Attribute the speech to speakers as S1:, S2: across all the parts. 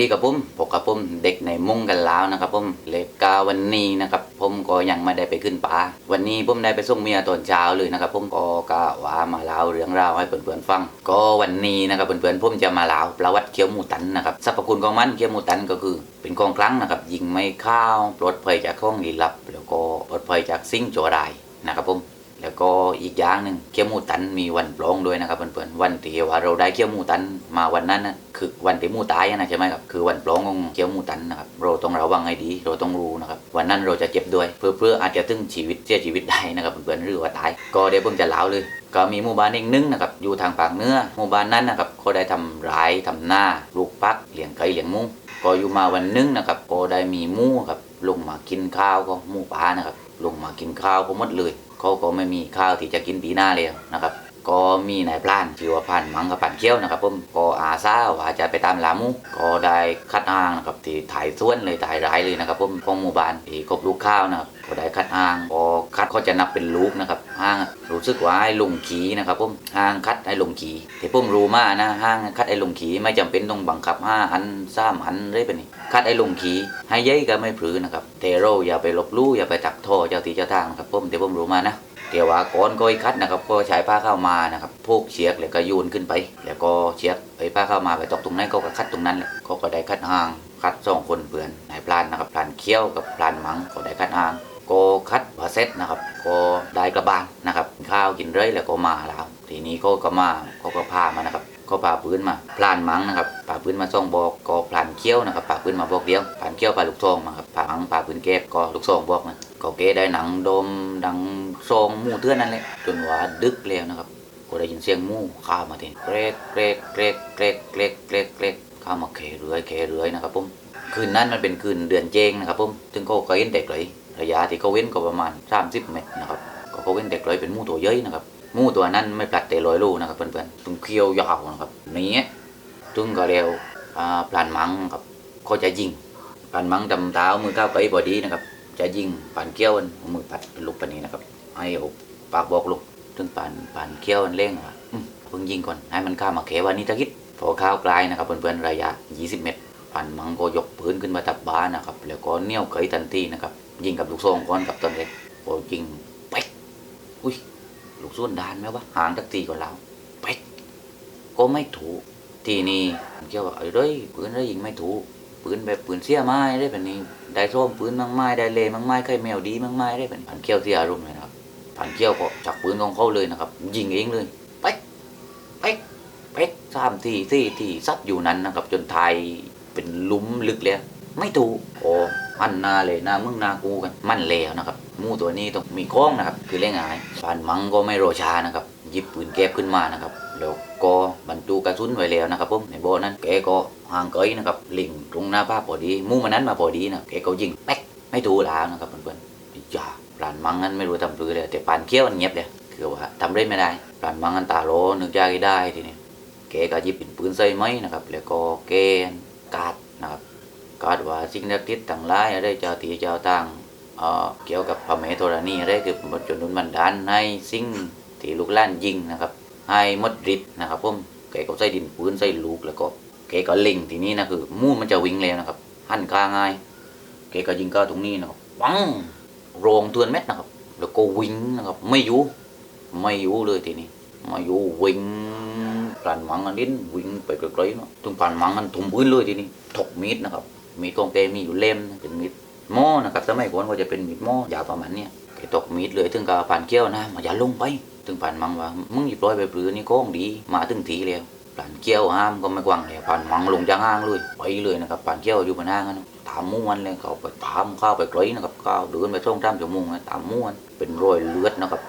S1: ดีกับผมพบกับผมเด็กในมุ้งกันแล้วนะครับผมเลกกาวันนี้นะครับผมก็ยังไม่ได้ไปขึ้นป่าวันนี้ผมได้ไปส่งเมียตอนเช้าเลยนะครับผมก็กะว่ามาเล่าเรื่องราวให้เพื่อนๆฟัง ก็วันนี้นะครับเพื่อนๆผมจะมาเล่าประวัติเคี้ยวหมูตันนะครับสรรพคุณของมันเคี้ยวหมูตันก็คือเป็นกองครั้งนะครับยิงไม่เข้าวปลดภัยจากข้องลี้ลับ แล้วก็ปลดภัยจากสิ่งชั่วร้ายนะครับผม แล้วก็อีกอย่างหนึ่งเคี้ยวหมูตันมีวันปลองด้วยนะครับเพื่อนๆวันที่ว่าเราได้เคี้ยวหมูตันมาวันนั้นนะคือวันที่หมูตายนะใช่ไหมครับคือวันปลองของเคี้ยวหมูตันนะครับเราต้องระวังให้ดีเราต้องรู้นะครับวันนั้นเราจะเจ็บด้วยเพื่อเพื่ออาจจะถึงชีวิตเสียชีวิตได้นะครับเพื่อนๆหรือว่าตาย ก็เดี๋ยวผมจะเล่าเลย ก็มีหมู่บ้านอีกหนึงนะครับอยู่ทางภาคเหนือหมู่บ้านนั้นนะครับเขาได้ทำร้ายทำหน้าลูกปักเลี้ยงไก่เลี้ยงหมูก็อยู่มาวันหนึงนะครับก็ได้มีหมูครับลงมากินข้าวก็หมูป่านะครับลงมากินข้าวก็หมดเลย เขาก็ไม่มีข้าวที่จะกินปีหน้าแล้วนะครับ ก็มีนายพลานชื่อว่าพันมังกับพันเขี้ยวนะครับผมก็อาซาว่าจะไปตามลามูก็ได้คัดอ้างนะครับที่ถ่ายส่วนเลยถ่ายร้ายเลยนะครับผมของหมู่บ้านที่กบลูกข้าวนะครับก็ได้คัดอ้างก็คัดเขาจะนับเป็นลูกนะครับห้างรู้สึกว่าให้ลงขีนะครับผมห้างคัดให้ลงขีที่ผมรู้มานะห้างคัดให้ลงขีไม่จำเป็นต้องบังคับห้าอันสามอันเลยเป็นนี่ คัดให้ลงขีให้เย้ยก็ไม่พลือนะครับเทโรอย่าไปลบลู่อย่าไปตักท่อเจ้าทีเจ้าทางนะครับผมที่ผมรู้มานะเดี๋ยวว่าก้อนก้อยคัดนะครับก็ใช้ผ้าเข้ามานะครับพวกเชือกแล้วก็โยนขึ้นไป แล้วก็เชือกไอ้ผ้าเข้ามาไปตกตรงนั้นก็คัดตรงนั้นแหละเขาก็ได้คัดห่างคัดสองคนเปื่อนนายพลานนะครับพลานเคี้ยวกับพลานมังก็ได้คัดห่างก็คัดพาเซตนะครับก็ได้กระบาลนะครับข้าวกินเรื่อยแล้วก็มาแล้วทีนี้ก็ก็มาเขาก็พามานะครับก็พาปืนมาพลานมังนะครับพาปืนมาส่องบอกก็พลาน เคี้ยวนะครับพาปืนมาบอกเดียวพลานเคี้ยวพาลูกซองมาครับพามังพาปืนเก็บก็ลูกซองบอกนะก็เก๋ได้หนังดมดังซองหมู่เทือนนั่นแหละจนว่าดึกแล้วนะครับก็ได้ยินเสียงมู่ข้ามาทีเกรกเกรกเกรกเกรกเกรกเกรกเกรกข้ามาเขเรื่อยเขเรื่อยนะครับผมคืนนั้นมันเป็นคืนเดือนเจงนะครับผมถึงเขาก็เห็นเด็กเลยระยะที่เขาเว้นก็ประมาณ 30 เมตรนะครับก็เขาเว้นเด็กเลยเป็นมู่ตัวเย้ยนะครับมูตัวนั้นไม่ปลัดเตะลอยลูกนะครับเพื่อนๆตึงเคี้ยวยาวนะครับนี้ตึงก็เร็ว อ่าพลานมังครับเขาจะยิงพลานมังดำเท้ามือก้าวไปบอดีนะครับ จะยิงผ่านเกี้ยวนมือปัดลูกปานนี้นะครับ ให้อปากบอกลูกถึงผ่านผ่านเกี้ยวมันเร่งว่าเพิ่งยิงก่อนให้มันข้ามมาเขวานี้ตะคิดพอข้าวกลายนะครับเพื่อนๆระยะ 20 เมตรผ่านมังก็ยกปืนขึ้นมาตับบ้านนะครับ แล้วก็เนี่ยวไกทันทีนะครับ ยิงกับลูกซองก่อนกับตอนเล็กพอยิงเป๊กอุ้ยลูกส่วนดานไหมวะห่างตักทีกว่าเราเป๊กก็ไม่ถูก ทีนี้เกี่ยวกับไอ้เด้ยปืนได้ยิงไม่ถูกปืนแบบปืนเสียไม้ได้แบบนี้ได้ส้มปืนมังไม้ได้เลมังไม้ไข่แมวดีมังไม้ได้แบบนี้ผ่านเกี่ยวที่อารมณ์เลยนะครับผ่านเกี่ยวก็จับปืนของเขาเลยนะครับ ยิงเองเลยเป๊กเป๊กเป๊กสามทีสี่ทีซัดอยู่นั้นนะครับ จนไทยเป็นลุมลึกแล้วไม่ถูกโอ้มันนาเลยนามึงนากูกัน มันแล้วนะครับมูตัวนี้ต้องมีข้องนะครับ คือเล่งง่ายผ่านมังก็ไม่โรชานะครับหยิบปืนแก๊บขึ้นมานะครับ แล้วก็ บรรจุกระสุนไว้แล้วนะครับผมในโบนั้นแกก็ห่างเกยนะครับลิงตรงหน้าภาพพอดีมูมันนั้นมาพอดีนะแกก็ยิงแป๊กไม่ถูแล้วนะครับเพื่อนๆอย่าปลานมังนั้นไม่รู้ทำหรือเลยแต่ปานเขี้ยวมันเงียบเลยคือว่าทำได้ไม่ได้ปลานมังนั้นตาโลนึกยากได้ทีนี้แกก็ยิบเป็นปืนใส่ไหมนะครับแล้วก็แกนกาดนะครับกาดว่าสิ่งนักทิศต่างหลายอะไรเจ้าตีเจ้าต่างเอ่อเกี่ยวกับพระเมโทรณีได้คือบทจนนุนบันดาลให้สิ่งที่ลูกล้านยิงนะครับให้หมดฤทธิ์นะครับผม กก็ใส่ดินปืนใส่ลูกแล้วก็แกก็เล็งทีนี้นะคือมู่มันจะวิ่งแล้วนะครับหันกลางง่ายแกก็ยิงก้าตรงนี้นะครับวังโรงเตือนเม็ดนะครับ แล้วก็วิ่งนะครับ ไม่อยู่ไม่อยู่เลยทีนี้ไม่อยู่วิ่งปลานหมังอันนี้วิ่งไปไกลๆเนาะถึงปลานหมังมันถุมพื้นเลยทีนี้ถกมีดนะครับมีดของแกมีอยู่เล่มเป็นมีดหม้อนะครับสมัยก่อนก็จะเป็นมีดหม้อยาวประมาณเนี้ย กตกมีดเลยถึงกับผ่านเกี้ยวนะมาอย่าลงไป ถึงผ่านมังว่ามึงหยิบร้อยไปปลือนี่ก้งดีมาถึงทีแล้วผ่านเกี้ยวห้ามก็ไม่กว้างเลยผ่านมังลงจากห้างเลยไปเลยนะครับผ่านเกี้ยวอยู่บนห้างนะตามม้วนเลยเขาไปตามข้าวไปไกลนะครับข้าวเดินไปช่องตามจมูกนะตามม้วนเป็นรอยเลือดนะครับ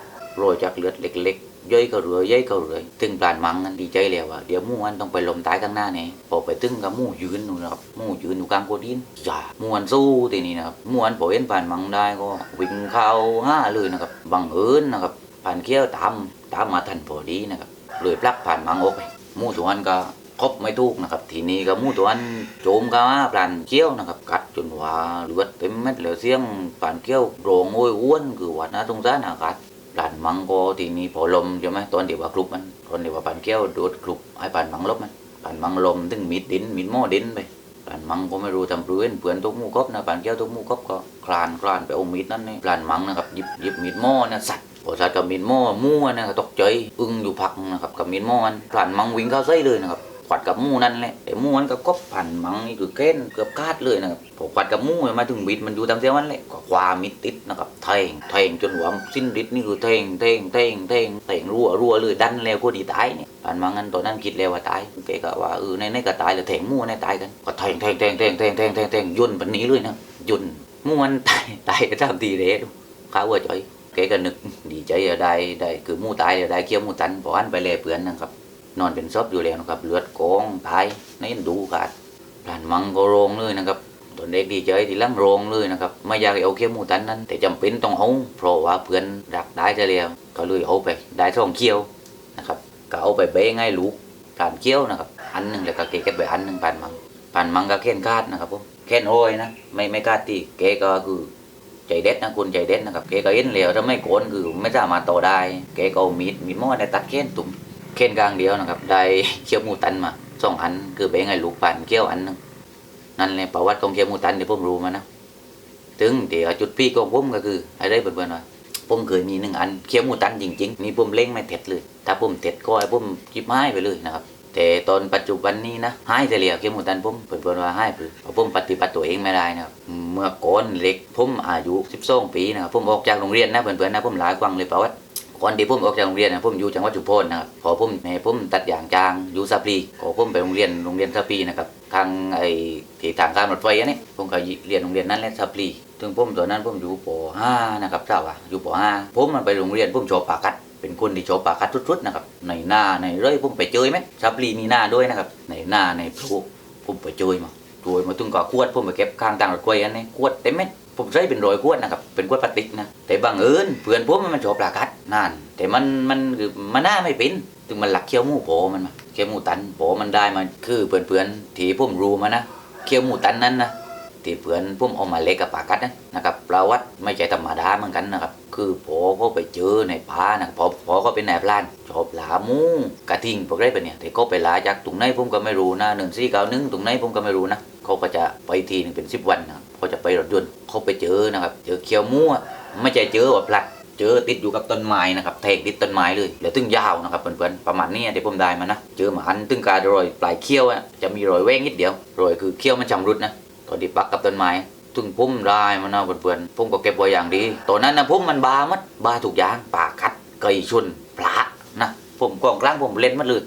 S1: รอยจากเลือดเล็ก ๆ ย่อยก็เรือย่อยก็เรือถึงปลานมังนั้นดีใจแล้วว่าเดี๋ยวมู่อันต้องไปลมตายข้างหน้าเนี่ยพอไปตึงกับมู่ยืนนู่นนะครับมู่ยืนอยู่กลางโคดินอย่ามู่อันสู้ทีนี้นะครับมู่อันพอเห็นปลานมังได้ก็วิ่งเข้าห้าเลยนะครับบังเอิญนะครับผ่านเขี้ยวตามตามมาทันพอดีนะครับเลยปลักผ่านมังออกไปมู่ตัวนั้นก็ครบไม่ถูกนะครับ ทีนี้ก็มู่ตัวนั้นโจมก็มาปลานเขี้ยวนะครับ กัดจนว่าเลือดเต็มเม็ดเลยเสียงปลานเขี้ยวโรงโอ้ยอ้วนคือว่าน่าสงสารนะครับ ปลานมังโกทีนี้พอลมใช่ไหมตอนเดี๋ยวว่ากลุบมันตอนเดี๋ยวว่าปานแก้วโดดกลุบไอ้ปานมังลบมันปานมังลมถึงมีดดินมีดหม้อดินไปปานมังก็ไม่รู้ทำปลื้นเปือนตุกหมูกบนะปานแก้วตุกหมูกบก็คลานคลานไปเอามีดนั่นนี่ปานมังนะครับหยิบหยิบมีดหม้อเนี่ยสัตว์พอสัตว์กับมีดหม้อมั่วนะครับตกใจอึ้งอยู่พักนะครับกับมีดหม้อมันปานมังวิ่งเข้าใส่เลยนะครับ ขวัดกับมูนั่นแหละแต่มูมันก็กบผ่านมังนี่คือเก้นเกือบคาดเลยนะครับพอขวัดกับมูมาถึงมีดมันอยู่ตามเสี้ยวมันแหละก็คว้ามีดติดนะครับแทงแทงจนหัวสิ้นฤทธิ์นี่คือแทงแทงแทงแทงแทงรั่วรั่วเลยดันแล้วคนที่ตายเนี่ยปลานมังนั้นตอนนั้นคิดแล้วว่าตายแกก็ว่าเออในในก็ตายแล้วแทงมูในตายกันก็แทงแทงแทงแทงแทงแทงแทงแทงย่นแบบนี้เลยนะยุ่นมูมันตายตายก็ตามทีเด้ข้าวัวจ่อยแกก็นึกดีใจอะได้ได้คือมูตายอะได้เคี้ยวมูตันพออันไปเลยเพื่อนนะครับ นอนเป็นศพอยู่แล้วนะครับเลือดกองตายในดูขาดพลานมังก็โรงเลยนะครับตอนเด็กดีใจที่ลังโรงเลยนะครับไม่อยากเอาเคี้ยวหมูตันนั้น แต่จำเป็นต้องเอาเพราะว่าเพื่อนรักได้จะแล้วก็เลยเอาไปได้ท่องเคี้ยวนะครับก็เอาไปเบ้ง่ายลูกผ่านเคี้ยวนะครับอันหนึ่งแล้วก็เกเก็บไปอันหนึ่งผ่านมังผ่านมังก็แค้นคาดนะครับผมแค้นโอยนะไม่ไม่คาดที่เกก็คือใจเด็ดนะคุณใจเด็ดนะครับแกก็เห็นแล้วถ้าไม่โกนคือไม่สามารถต่อได้แกก็มีดมีดม้อในตัดเค้นตุ่ม เค้นกลางเดียวนะครับ ได้เคี้ยวมูตันมาสองอัน คือแบ่งหลูกปั่นเคี้ยวอันนึงนั่นเลยประวัติของเคี้ยวมูตันที่ผมรู้มานะถึงเดี๋ยวจุดพีคของผมก็คืออะไรเพื่อนๆว่าผมเคยมีหนึ่งอันเคี้ยวมูตันจริงๆนี่ผมเล่งไม่เท็ดเลย ถ้าผมเท็ดก็ให้ผมจิบไม้ไปเลยนะครับแต่ตอนปัจจุบันนี้นะหายเหลียเกี่ยวมูตันผมเปิดๆว่าหายไปเพราะผมปฏิบัติตัวเองไม่ได้นะครับเมื่อก่อนเล็กผมอายุ 12 ปีนะครับผมออกจากโรงเรียนนะเพื่อนๆนะผมหลายกวังเลยประวัติ ก่อนที่ผมออกจากโรงเรียนนะผมอยู่จังหวัดชุมพรนะครับพอผมแม่ผมตัดอย่างจางอยู่สัปรีก็ผมไปโรงเรียนโรงเรียนสัปรีนะครับทางไอ้ที่ทางการรถไฟอันนี้ผมก็เรียนโรงเรียนนั้นแหละสัปรีถึงผมตอนนั้นผมอยู่ป .5 นะครับเจ้าอะอยู่ป .5 ผมมันไปโรงเรียนผมชอบปากัดเป็นคนที่ชอบปาคัดทุดๆนะครับในหน้าในเร่อยผมไปเจอไหมชับลีมีหน้าด้วยนะครับในหน้าในพลุผมไปเจอมาโดยมาถึงก็ขวดผมไปเก็บข้างทางรถไฟอันนี้ขวดเต็มเม็ด ผมใช้เป็นรอยขวดนะครับเป็นขวดพลาสติกนะแต่บางเอิญเพื่อนผมมันชอบปลาคัดนั่นแต่มันมันคือมันหน้าไม่เป็นถึงมันหลักเคี้ยวมูโผมันมาเคี้ยวมูตันโผมันได้มาคือเพื่อนๆที่ผมรู้มานะเคี้ยวมูตันนั้นนะที่เพื่อนผมเอามาเล็กกับปลากัดนะนะครับประวัติไม่ใช่ธรรมดาเหมือนกันนะครับคือพอเขาไปเจอในป่านะพอพอเขาเป็นนายพลานชอบหลามูกระทิงพวกไรไปเนี่ยแต่เขาไปหลาจากตรงไหนผมก็ไม่รู้นะหนึ่งสี่เก้าหนึ่งตรงไหนผมก็ไม่รู้นะเขาก็จะไปทีหนึงเป็นสิบวันนะ ครับเขาจะไปรถยนต์เขาไปเจอนะครับ เจอเคียวมูอะไม่ใช่เจอว่าพลัดเจอติดอยู่กับต้นไม้นะครับแทงติดต้นไม้เลยแล้วตึงยาวนะครับเพื่อนๆประมาณนี้ที่ผมได้มานะเจอหมาอันตึงการรอยปลายเขี้ยวจะมีรอยแหว่งนิดเดียวรอยคือเขี้ยวมันชำรุดนะตอนที่ปักกับต้นไม้ถึงพุ่มได้มันนะเพื่อนๆพุ่มก็เก็บไว้อย่างดีตอนนั้นนะพุ่มมันบามัดบาถูกยางป่าคัดไก่ชนพระนะผมกองกลางผมเล่นมัดเลย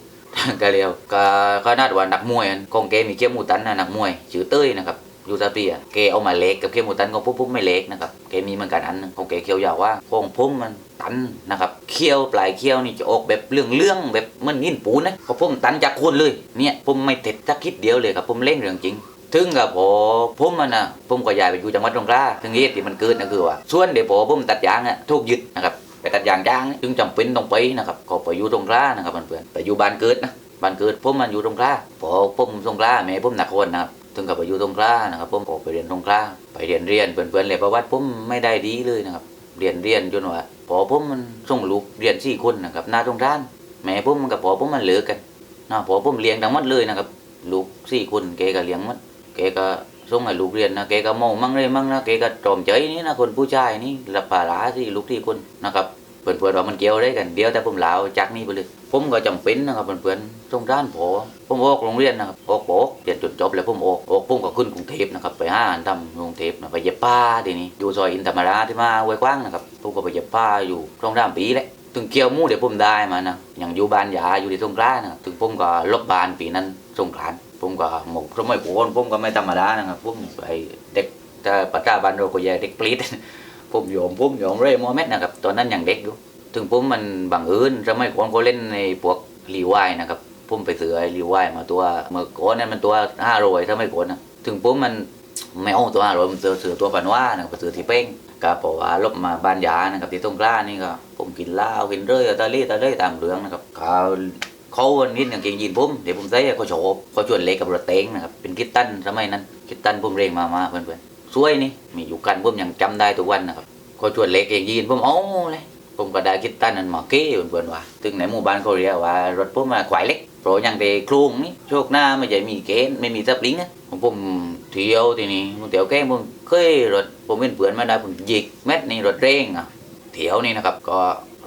S1: ก็เรียวก็ก็น่าว่านักมวยกองเกมีเกี้ยวหมูตันนะนักมวยชื่อเต้ยนะครับ ยูซาเปียเกเอามาเล็กกับเกี้ยวหมูตันของพุ่มพุ่มไม่เล็กนะครับเกมีเหมือนกันอันหนึงของเกเคียวยาวว่าของพุ่มมันตันนะครับเคี้ยวปลายเคี้ยวนี่จะออกแบบเรื่องเรื่องแบบมันยินปูนนะเขาพุ่มตันจากคนเลยเนี่ยผมไม่เท็ดสักคิดเดียวเลยครับผมเล่นเรื่องจริงถึงกับพอผมมันนะผมก็ย้ายไปอยู่จังหวัดตรงกลาถึงเหตุที่มันเกิดนะคือว่าส่วนเดี๋ยวพอผมตัดยางอะถูกยึดนะครับไปตัดยางจ้างจึงจำเป็นต้องไปนะครับก็ไปอยู่ตรงกลานะครับเพื่อนๆไปอยู่บ้านเกิดนะบ้านเกิดผมมันอยู่ตรงกลาพอผมตรงกลาแม่ผมนครนะครับ ถึงกับไปอยู่ตรงกลานะครับผมก็ไปเรียนตรงกลาไปเรียนเรียนเพื่อนๆเลยประวัติผมไม่ได้ดีเลยนะครับ เรียนเรียนจนว่าพอผมมันส่งลูกเรียนสี่คนนะครับหน้าตรงด้านแม่ผมกับพอผมมันเหลือกันนะพอผมเลี้ยงทั้งหมดเลยนะครับลูกสี่คนแกก็เลี้ยงหมดแกก็ส่งให้ลูกเรียนนะแกก็มองมั่งเลยมั่งนะแกก็ตรอมใจนี่นะคนผู้ชายนี่รับภาระที่ลูกที่คนนะครับ เพื่อนๆว่ามันเกี่ยวได้กันเดียวแต่ผมเหลาจากนี้ไปเลย ผมก็จำเป็นนะครับเพื่อนๆต้องด้านพอผมออกโรงเรียนนะครับออกปอกเรียนจนจบแล้วผมออกออกผมก็ขึ้นกรุงเทพนะครับไปห้าอันทำกรุงเทพนะไปเย็บผ้าทีนี้อยู่ซอยอินธรรมราที่มาห้วยกว้างนะครับผมก็ไปเย็บผ้าอยู่ตรงด้านปีแหละถึงเกี่ยวมู่เดี๋ยวผมได้มานะอย่างอยู่บ้านยาอยู่ที่สงขลานะถึงผมก็ลบบ้านปีนั้นสงขลาผมก็หมกสมัยโอนผมก็ไม่ธรรมดานะครับผมไอเด็กแต่ปัจจุบันเราก็แย่เด็กปลีด ผมโยมผมโยมเร่โมเม็ดนะครับ ตอนนั้นยังเด็กอยู่ ถึงผมมันบังเอิญสมัยก่อนก็เล่นในพวกรีวายนะครับผมไปซื้อไอ้รีวายมาตัวเมื่อก่อนนั้นมันตัวห้าโรยสมัยก่อนนะถึงผมมันไม่เอาตัวห้าโรยมซื้อซื้อตัวปันว่านะครับไปซื้อที่เป้งก็บอว่าลบมาบ้านยานะครับที่ตรงกล้านี่ก็ผมกินเหล้ากินเรื่อยตะลี่ตะเล่ตามเรื่องนะครับเขาเขาวันนี้อย่างเก่งยีนผมเดี๋ยวผมใส่เขาโฉบเขาชวนเล็กกับรถเต็งนะครับเป็นคิดตันสมัยนั้นคิดตันผมเร่งมามาเพื่อนๆ สวยนี่มีอยู่กันผมยังจำได้ทุกวันนะครับเขาชวนเล็กเก่งยีนผมเอาเลยผมก็ได้คิดตั้นนั้นมาเก้เพื่อนว่าถึงในหมู่บ้านเขาเรียกว่ารถผมมาควายเล็กเพราะย่างเดคลุงนี่โชคหน้าไม่ใช่มีเกณฑ์ไม่มีสปริงอะผมผมเที่ยวทีนี้ผมเที่ยวแกล้งผมเคยรถผมเป็นเพื่อนมาได้ผมหยิกแม็ดนี่รถเร่งอะเที่ยวนี่นะครับก็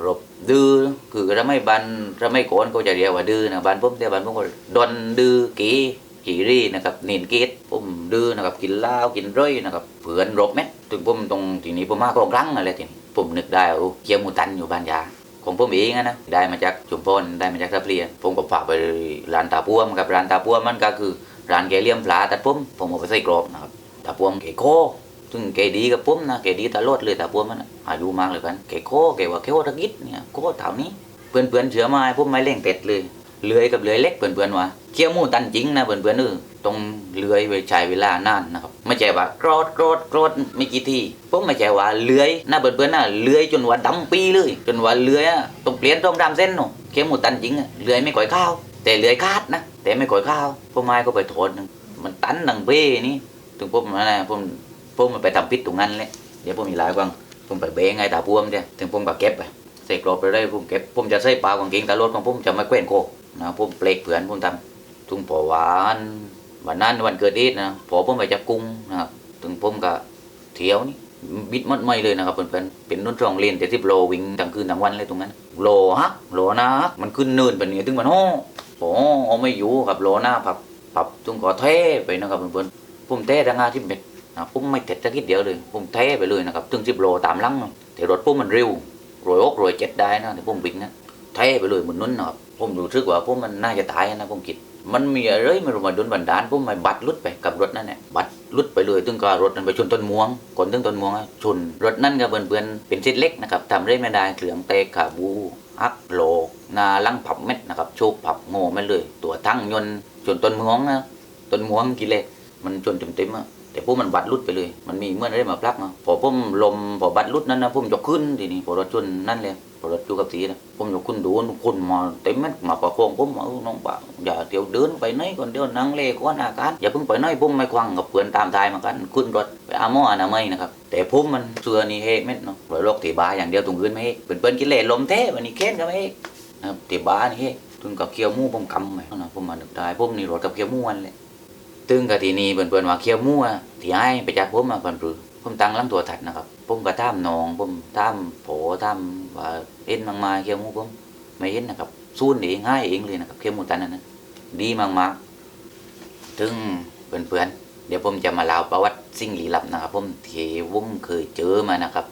S1: รบดื้อคือถ้าไม่บันถ้าไม่โกนก็จะเรียกว่าดื้อนะบันผมแต่บันผมก็ดนดื้อกี กีรีนะครับนินกีดผมดื้อนะครับกินเหล้ากินเร่อยนะครับเพื่อนรบแม็ดถึงผมตรงทีนี้ผมมากรงรังอะไรทีนี้ผมนึกได้ว่าเกียวมูตันอยู่บ้านยาของผมเองอะนะได้มาจากชุมพรได้มาจากทับเรียนผมก็ฝากไปร้านตาป้วมกับร้านตาป้วมมันก็คือร้านแกเลี่ยมปลาตัดผมผมเอาไปใส่กรอบนะครับตาป้วมแกโคซึ่งแกดีกับผมนะแกดีตลอดเลยตาป้วมมันอายุมากเลยกันแกโคแกว่าแกว่าตะกิดเนี่ยโคเท่านี้เพื่อนเพื่อนๆเชื่อมาให้ผมไม่เล่งเป็ดเลยเลื้อยกับเลื้อยเล็กเพื่อนเพื่อนๆว่า เคี้ยวหมูตันจริงนะเพื่อนเพื่อนๆเออต้องเลื้อยไปใช้เวลานานนะครับไม่ใช่ว่ากรอดกรอดกรอดไม่กี่ทีผมไม่ใช่ว่าเลื้อยนะเพื่อนเพื่อนๆนะเลื้อยจนว่าดำปีเลย จนว่าเลื้อยต้องเปลี่ยนต้องดำเส้นเนาะเคี้ยวหมูตันจริงอะเลื้อยไม่ก่อยข้าว แต่เลื้อยคาดนะแต่ไม่ก่อยข้าวผมไม่ก็ไปโทษนึงมันตันหนังเป้นี่ถึงผมนะผมผมมันไปทำพิษตรงนั้นเลยเดี๋ยวผมมีหลายกวางผมไปเบงไงตาพวมเนี่ยถึงผมก็เก็บไปเสกรอบไปได้ผมเก็บผมจะใส่ปลากางเกงตาลดของผมจะไม่แขวนโคนะผมเปลกเผื่อนผมทำ ทุ่งปอหวานวันนั้นวันเกิดอีดนะพอผมไปจับกุ้งนะครับถึงผมก็เที่ยวนี่บิดมัดไม่เลยนะครับเพื่อนๆเป็นนุ่นรองเรียนแต่ที่โลวิ่งทั้งคืนทั้งวันเลยตรงนั้นโลฮะโลนะมันขึ้นเนินไปเนี่ยถึงมันโอ้โหเอาไม่อยู่ครับโลหน้าผับผับจุงก็เทไปนะครับเพื่อนๆผมเททั้งอาที่เม็ดนะผมไม่เท็ดสักนิดเดียวเลยผมเทไปเลยนะครับถึงสิบโลตามลังแต่รถผมมันเร็วโรยอกโรยเจ็ดได้นะแต่ผมวิ่งนะเทไปเลยเหมือนนุ่นนะครับผมรู้สึกว่าผมมันน่าจะตายนะผมคิด มันมีอะไรไม่รู้มาโดนบันดาลผมมาบัดลุดไปกับรถนั่นแหละบัดลุดไปเลยตึงก็รถนั้นไปชนต้นม่วงก่อนถึงต้นม่วงชนรถนั่นก็เปื่อนๆเป็นเส้นเล็กนะครับทำได้ไม่ได้เกลืองเตะขาบูฮักโลกนาลังผับเม็ดนะครับโชกผับโง่ไม่เลย ตัวทั้งยนชนต้นม่วงนะต้นม่วงกี่เลสมันชนเต็มๆอะ แต่พวกมันบัดลุดไปเลย มันมีเมื่อได้มาพลักมาพอผมลมพอบัดลุดนั้นนะผมยกขึ้นทีนี้พอรถชนนั่นเลยพอรถอยู่กับสีนะผมอยู่คุณดูคนมาเต็มเม็ดมาประคองผมเอาน้องบ่าอย่าเดี๋ยวเดินไปไหนก่อนเดี๋ยวนั่งเล่ก่อนอาการอย่าเพิ่งไปไหนผมไม่ควังกับเพื่อนตามทายมากันขึ้นรถไปอาหมออนามัยนะครับแต่ผมมันเสื้อนี่เฮกเม็ดเนาะรอยโรคตีบาอย่างเดียวตรงอื่นไม่เฮกเป็นเพื่อนกินเล่ลมเท้วันนี้เค้นก็ไม่เฮกนะครับตีบานี่เฮกถึงกับเคี้ยวหมูผมกำไปนะผมมานึกได้ผมนี่รถกับเคี้ยวมูวันเลย ตึงกับทีนี้เพื่อนๆว่าเคี้ยวมูอะที่ให้ไปจากผมมาเพื่อนปรือผมตั้งลำตัวถัดนะครับผมก็ท่ามนองผมท่ามโผท่ามว่าเอ็นมากมาเคี้ยวมูผมไม่เห็นนะครับซูนเองง่ายเองเลยนะครับเคี้ยวมูตันนั้นนะดีมากๆถึงเพื่อนๆเดี๋ยวผมจะมาเล่าประวัติสิ่งลี้ลับนะครับ ผมที่วงเคยเจอมานะครับ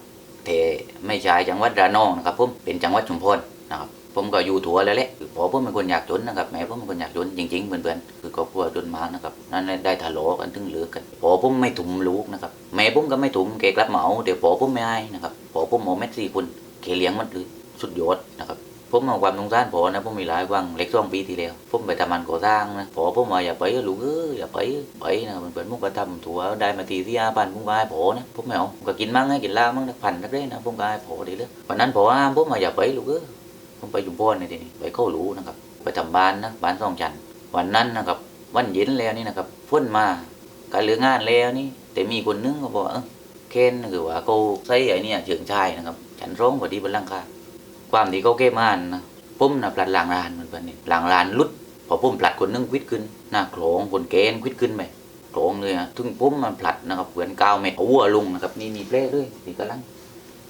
S1: แต่ไม่ใช่จังหวัดระนองนะครับผมเป็นจังหวัดชุมพรนะครับ ผมก็อยู่ถั่วแล้วแหละพอผมเป็นคนอยากจนนะครับแม่ผมเป็นคนอยากจนจริงๆเพื่อนๆคือครอบครัวจนมากนะครับนั่นได้ทะเลาะกันถึงเหลือกันพอผมไม่ถุมลูกนะครับแม่ผมก็ไม่ถุมแกกลับเหมาเดี๋ยวพอผมไม่ให้นะครับพอผมหมอเม็ดสี่คนแกเลี้ยงมันเลยสุดยอดนะครับผมเอาความสงสารพอนะผมมีหลายวังเล็กสองปีที่แล้วผมไปทำมันก่อสร้างนะพอผมมาอย่าไปลูกเอ้ยอย่าไปไปนะเพื่อนๆผมก็ทำถั่วได้มาทีที่อาพันผมก็ให้พอนะผมไม่เอาก็กินมั่งให้กินล้ามั่งนักพันนักเล่นนะผมก็ให้พอดีเลยวันนั้นพอห้ามผมมาอย่าไปลูกเอ้ย ผมไปจุมพรในทีนี้ไปเข้าหรูนะครับ ไปทำบ้านนะบ้านสองชั้นวันนั้นนะครับ วันเย็นแล้วนี่นะครับฝนมาการเหลืองานแล้วนี่ แต่มีคนนึงก็บอกว่าเออเคนคือว่าเขาใส่ไอ้นี่เชิงชายนะครับ ฉันร้องพอดีบนหลังคาความที่เขาเก็บมานนะผมนะปลัดหลังรานเหมือนกันนี่หลังรานลุดพอผมปลัดคนนึงควิดขึ้นหน้าโขลงคนเกณฑ์ควิดขึ้นไปโขลงเลยอะถึงผมมันผลัดนะครับเหมือนกาวเม็ดวัวลุงนะครับนี่มีเปลด้วยนี่กำลัง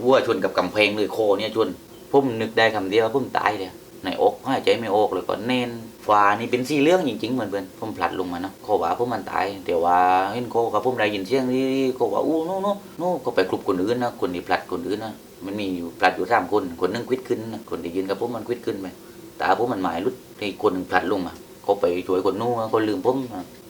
S1: วัวชนกับกำแพงเลยโคเนี่ยชน ผมนึกได้คำเดียวว่าผมตายเลยในอกหายใจไม่ออกเลยก็เน้นฟ้านี่เป็นสีเหลืองจริงๆเหมือนเพื่อนผมพลัดลงมาเนาะเขาว่าผมมันตายแต่ว่าเห็นเขากับผมได้ยินเสียงที่เขาว่าอู้โน่โน่โน่ก็ไปคลุบคนอื่นนะคนที่พลัดคนอื่นนะมันมีอยู่พลัดอยู่สามคนคนนึงควิดขึ้นนะคนที่ยืนกับผมมันควิดขึ้นไปตาผมมันหมายรุดที่คนหนึ่งพลัดลงมาเขาไปช่วยคนนู้นคนลืมผม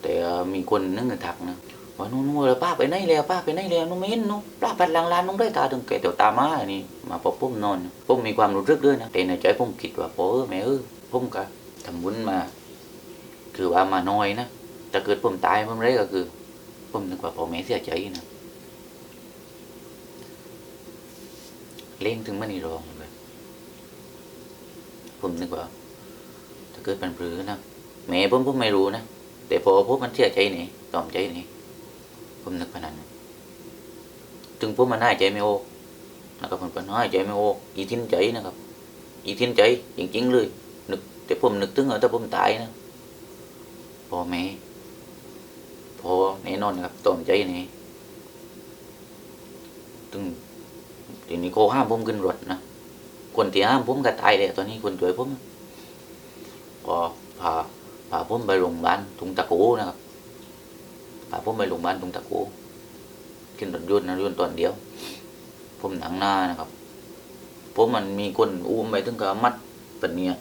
S1: แต่มีคนนึงถักนะ ว่านู่นนู่นแล้วป้าไปไหนแล้วป้าไปไหนแล้วนู่นไม่เห็นนู่นป้าปัดหลังร้านนู่นได้ตาถึงแกเดี๋ยวตามาอันนี่มาพบผมนอนผมมีความรู้สึกด้วยนะแต่ในใจผมคิดว่าโอ้แม่เออผมก็ทำบุญมา คือว่ามาน้อยนะถ้าเกิดผมตายผมไรก็คือผมนึกว่าพ่อแม่เสียใจนะเล่งถึงมันนี่รองเลยผมนึกว่าถ้าเกิดเป็นปรือนะแม่ผมผมไม่รู้นะแต่พอผมมันเสียใจนี่ตอมใจนี่ ผมนึกพนันถึงผมมันหาใจไม่ออนะครับมันก็นหายใจไม่อออีทิ้นใจนะครับ อีทิ้นใจจริงๆเลยนึกแต่ผมนึกถึงว่าถ้าผมตายนะพอแม่พอแน่นอนครับต้นใจนี่ถึงทีนี้เขาห้ามผมขึ้นรถนะคนที่ห้ามผมก็ตายเลยตอนนี้คนช่วยผมก็พาพาผมไปโรงพยาบาลทุงตะกูนะครับ พาผมไปโรงพยาบาลทุงตะกูขึ้นรถยนต์นะรถยนต์ตอนเดียว ผมหนังหน้านะครับ ผมมันมีคนอุ้มไปถึงกับมัดปนเนี่ย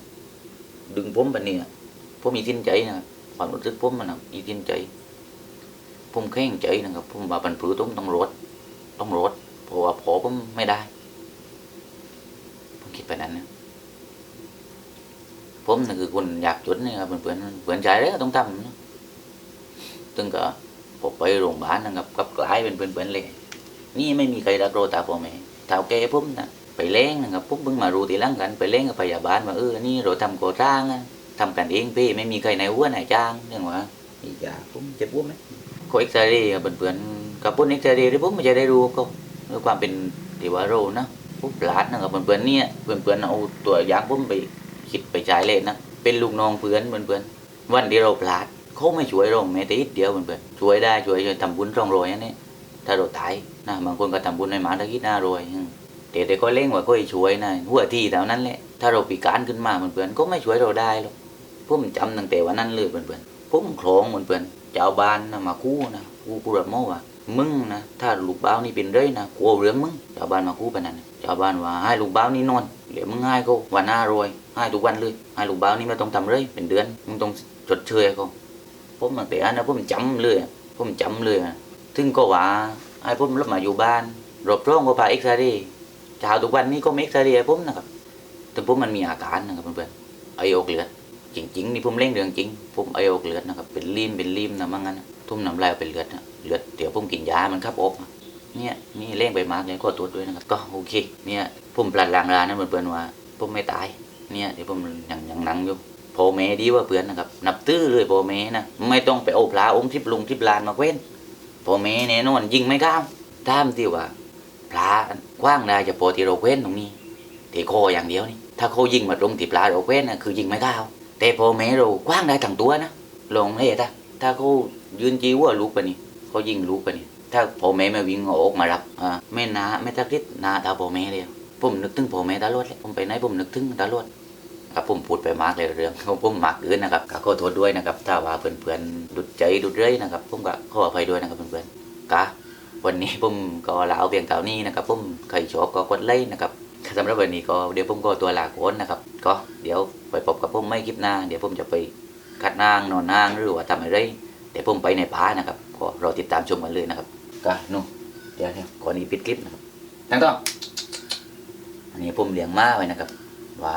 S1: ดึงผมปนเนี่ยผมมีทิ้นใจนะความรู้สึกผมมันนะมีทิ้นใจ ผมแข้งใจนะครับ ผมว่าปันผือต้องต้องรถต้องรถเพราะว่าพอผมไม่ได้ ผมคิดไปนั้นนะผมน่ะคือคนอยากจนนี่ครับเพื่อนๆเพื่อนใจแล้วต้องทำนะตึงก็ พอไปโรงพยาบาลนะครับกับกลายเป็นเพื่อนๆเลย นี่ไม่มีใครรักโรตาพ่อแม่เท่าแกผมนะไปเล้งนะครับผมเพิ่งมารู้ทีหลังกันไปเล้งกับพยาบาลว่าเออนี่เราทำก่อสร้างอะทำกันเองพี่ไม่มีใครในหัวไหนจ้างเรื่องว่าอีกอย่างผมเจ็บหัวไหมโคเอ็กซเรย์กับเพื่อนๆกับพวกเอ็กซเรย์ที่ผมไม่จะได้รู้ก็ด้วยความเป็นที่ว่าโรนะผมพลาดนะครับเพื่อนๆเนี่ยเพื่อนๆเอาตัวยางผมไปคิดไปใช้เลยนะเป็นลูกน้องเพื่อนเพื่อนๆวันที่เราพลาด เขาไม่ช่วยเราแม้แต่นิดเดียวเพื่อนๆช่วยได้ช่วยช่วยทำบุญร่องรอยอันนี้ถ้าเราตายนะบางคนก็ทำบุญในหมาตะกี้หน้ารวยแต่แต่ก็เล่งว่าก็ช่วยนะหัวที่เท่านั้นแหละถ้าเราปีการขึ้นมาเพื่อนๆก็ไม่ช่วยเราได้หรอกผมจำตั้งแต่วันนั้นเลยเพื่อนๆผมคลองเพื่อนๆเจ้าบ้านนะมากู้นะกู้กูรับม่ว่ามึงนะถ้าลูกบ้าวนี่เป็นเลยนะกลัวเรื่องมึงเจ้าบ้านมากู้ไปนั่นน่ะเจ้าบ้านว่าให้ลูกบ้าวนี่นอนเดี๋ยวมึงให้เขาวันหน้ารวยให้ทุกวันเลยให้ลูกบ้าวนี่ไม่ต้องทำเลยเป็นเดือนมึงต้องจดเชยเขา ผมตั้งแต่อันนั้นผมจำเลยผมจำเลยถึงก็ว่าไอ้ผมรับมาอยู่บ้านรบร้องก็พาเอ็กซเรย์เช้าทุกวันนี้ก็มีเอ็กซเรย์ให้ผมนะครับแต่ผมมันมีอาการนะครับเพื่อนๆไอโอกเลือดจริงๆนี่ผมเล่งเรื่องจริง ผมไอโอกเลือดนะครับเป็นริมเป็นริมนะมั่งงั้นทุ่มน้ำลายเป็นเลือดนะเลือดเดี๋ยวผมกินยามันขับออกเนี่ยนี่เล่งไปมากเลยก็ตรวจด้วยนะครับก็โอเค เนี่ยผมปลัดลางลานะเพื่อนๆว่าผมไม่ตายเนี่ยเดี๋ยวผมยังยังนั่งอยู่ พ่อแม่ดีว่าเพื่อนนะครับ นับตื้อเลยพ่อแม่นะไม่ต้องไปเอาปลาองค์ทิพลุงทิพลานมาเว้นพ่อแม่แน่นอนยิงไม่เข้าวตามที่ว่าปลากว้างได้จะโปรที่เราเว้นตรงนี้ที่คออย่างเดียวนี่ถ้าเขายิงมาตรงที่ปลาเราเว้นนะคือยิงไม่เข้าวแต่พ่อแม่เรากว้างได้ทั้งตัวนะลองเลยถ้าถ้าเขายืนจีว่าลูกไปนี่เขายิงลูกไปนี่ถ้าพ่อแม่ไม่วิ่งอออกมารับอ่าไม่นาไม่ทักทิศนาตาพ่อแม่เลยผมนึกถึงพ่อแม่ตลอดเลยผมไปไหนผมนึกถึงตลอด ครับผมพูดไปมากเลยเรื่องของผมมากเกินนะครับก็ขอโทษด้วยนะครับถ้าว่าเพื่อนๆดุดใจดุดเรื่อยนะครับผมก็ขออภัยด้วยนะครับเพื่อนๆกะวันนี้ผมก็ลาเอาเพียงเท่านี้นะครับผมใครชอบก็กดไลค์นะครับสำหรับวันนี้ก็เดี๋ยวผมก็ตัวลาโคนนะครับ ก็เดี๋ยวไปพบกับผมไม่คลิปหน้า เดี๋ยวผมจะไปคัดนางนอนนางหรือว่าทำอะไรเดี๋ยวผมไปในป่านะครับก็รอติดตามชมกันเลยนะครับก็นู่นเดี๋ยวเนี่ยก่อนนี้ปิดคลิปนะครับตั้งต้องอันนี้ผมเลี้ยงม้าไว้นะครับว่า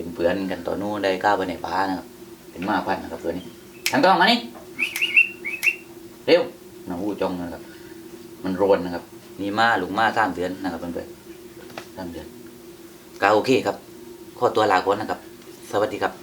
S1: เป็นเพื่อนกันตอนนู้นได้ก้าวไปในป่านะครับ เป็นมาพันนะครับตัวนี้ทางกล้องมานี่เร็วน้องอู้จองนะครับ มันโรนนะครับนี่มาลุงมาสร้างเดือนนะครับเพื่อนๆสางเดือนก็โอเคครับ ข้อตัวลาก่อนนะครับ สวัสดีครับ